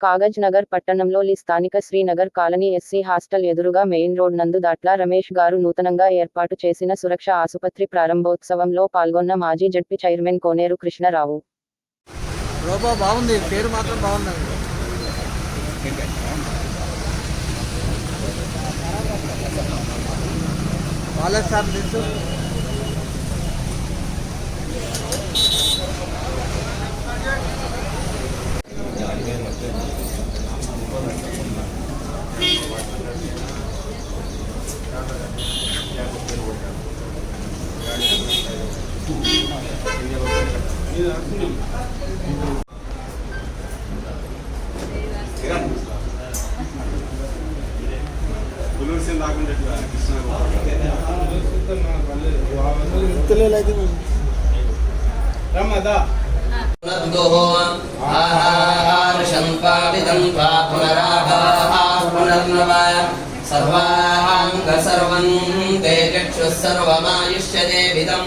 కాగజ్ నగర్ పట్టణంలోని స్థానిక Srinagar colony SC hostel ఎదురుగా మెయిన్ రోడ్ నందు దాట్ల రమేష్ గారు నూతనంగా ఏర్పాటు చేసిన సురక్ష ఆసుపత్రి ప్రారంభోత్సవంలో పాల్గొన్న మాజీ జడ్పీ చైర్మన్ కోనేరు కృష్ణరావు. రోబో బాగుంది పేరు మాత్రం బాగుందండి తెలుసు ఆహార్షం పాడితం త్వా పునరాహా పునర్నవ సర్వాంగ సర్వం తే చక్షుస్సర్వమాయుష్యదే విదం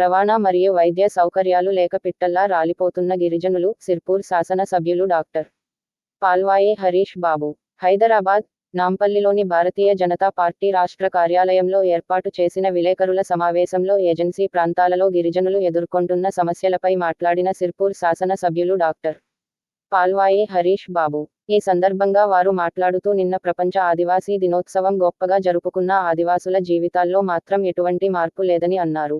రవాణా మరియు వైద్య సౌకర్యాలు లేక పిట్టల్లా రాలిపోతున్న గిరిజనులు సిర్పూర్ శాసన సభ్యులు డాక్టర్ పాల్వాయి హరీష్ బాబు. హైదరాబాద్ నాంపల్లిలోని భారతీయ జనతా పార్టీ రాష్ట్ర కార్యాలయంలో ఏర్పాటు చేసిన విలేకరుల సమావేశంలో ఏజెన్సీ ప్రాంతాలలో గిరిజనులు ఎదుర్కొంటున్న సమస్యలపై మాట్లాడిన సిర్పూర్ శాసన సభ్యులు డాక్టర్ పాల్వాయి హరీష్ బాబు. ఈ సందర్భంగా వారు మాట్లాడుతూ నిన్న ప్రపంచ ఆదివాసీ దినోత్సవం గొప్పగా జరుపుకున్న ఆదివాసుల జీవితాల్లో మాత్రం ఎటువంటి మార్పు లేదని అన్నారు.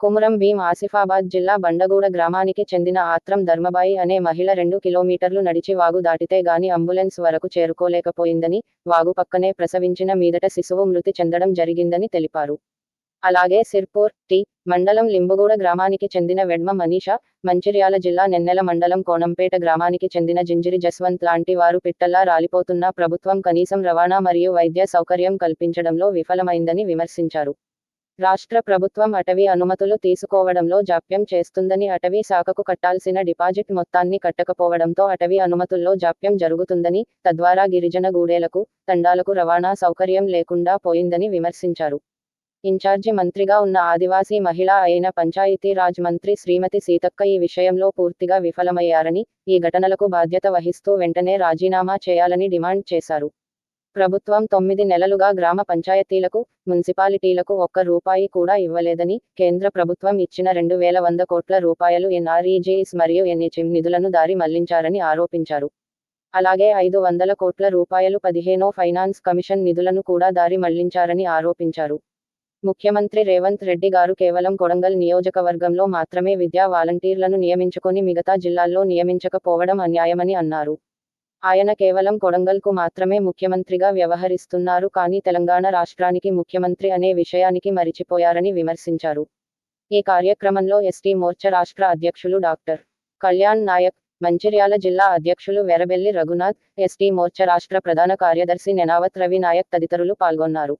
కుమురం భీం ఆసిఫాబాద్ జిల్లా బండగూడ గ్రామానికి చెందిన ఆత్రం ధర్మబాయి అనే మహిళ రెండు కిలోమీటర్లు నడిచి వాగు దాటితే గాని అంబులెన్స్ వరకు చేరుకోలేకపోయిందని వాగు పక్కనే ప్రసవించిన మీదట శిశువు మృతి చెందడం జరిగిందని తెలిపారు. అలాగే సిర్పూర్ టి మండలం లింబుగూడ గ్రామానికి చెందిన వెడ్మ మనీష మంచిర్యాల జిల్లా నెన్నెల మండలం కోణంపేట గ్రామానికి చెందిన జింజిరి జస్వంత్ లాంటి వారు పిట్టల్లా రాలిపోతున్నా ప్రభుత్వం కనీసం రవాణా మరియు వైద్య సౌకర్యం కల్పించడంలో విఫలమైందని విమర్శించారు. రాష్ట్ర ప్రభుత్వం అటవీ అనుమతులు తీసుకోవడంలో జాప్యం చేస్తుందని అటవీ శాఖకు కట్టాల్సిన డిపాజిట్ మొత్తాన్ని కట్టకపోవడంతో అటవీ అనుమతుల్లో జాప్యం జరుగుతుందని తద్వారా గిరిజన గూడేలకు తండాలకు రవాణా సౌకర్యం లేకుండా పోయిందని విమర్శించారు. ఇన్ఛార్జి మంత్రిగా ఉన్న ఆదివాసీ మహిళ అయిన పంచాయతీ రాజ్ మంత్రి శ్రీమతి సీతక్క ఈ విషయంలో పూర్తిగా విఫలమయ్యారని ఈ ఘటనలకు బాధ్యత వహిస్తూ వెంటనే రాజీనామా చేయాలని డిమాండ్ చేశారు. ప్రభుత్వం తొమ్మిది నెలలుగా గ్రామ పంచాయతీలకు మున్సిపాలిటీలకు ఒక్క రూపాయి కూడా ఇవ్వలేదని కేంద్ర ప్రభుత్వం ఇచ్చిన రెండు వేల వంద కోట్ల రూపాయలు ఎన్ఆర్ఈజీఎస్ మరియు ఎన్హెచ్ఎం నిధులను దారి మళ్ళించారని ఆరోపించారు. అలాగే ఐదు వందల కోట్ల రూపాయలు పదిహేనో ఫైనాన్స్ కమిషన్ నిధులను కూడా దారి మళ్ళించారని ఆరోపించారు. ముఖ్యమంత్రి రేవంత్ రెడ్డి గారు కేవలం కొడంగల్ నియోజకవర్గంలో మాత్రమే విద్యా వాలంటీర్లను నియమించుకొని మిగతా జిల్లాల్లో నియమించకపోవడం అన్యాయమని అన్నారు. ఆయన కేవలం కొడంగల్కు మాత్రమే ముఖ్యమంత్రిగా వ్యవహరిస్తున్నారు కానీ తెలంగాణ రాష్ట్రానికి ముఖ్యమంత్రి అనే విషయానికి మరిచిపోయారని విమర్శించారు. ఈ కార్యక్రమంలో ఎస్టీ మోర్చా రాష్ట్ర అధ్యక్షులు డాక్టర్ కళ్యాణ్ నాయక్ మంచిర్యాల జిల్లా అధ్యక్షులు వెరబెల్లి రఘునాథ్ ఎస్టీ మోర్చా రాష్ట్ర ప్రధాన కార్యదర్శి నెనావత్ రవి నాయక్ తదితరులు పాల్గొన్నారు.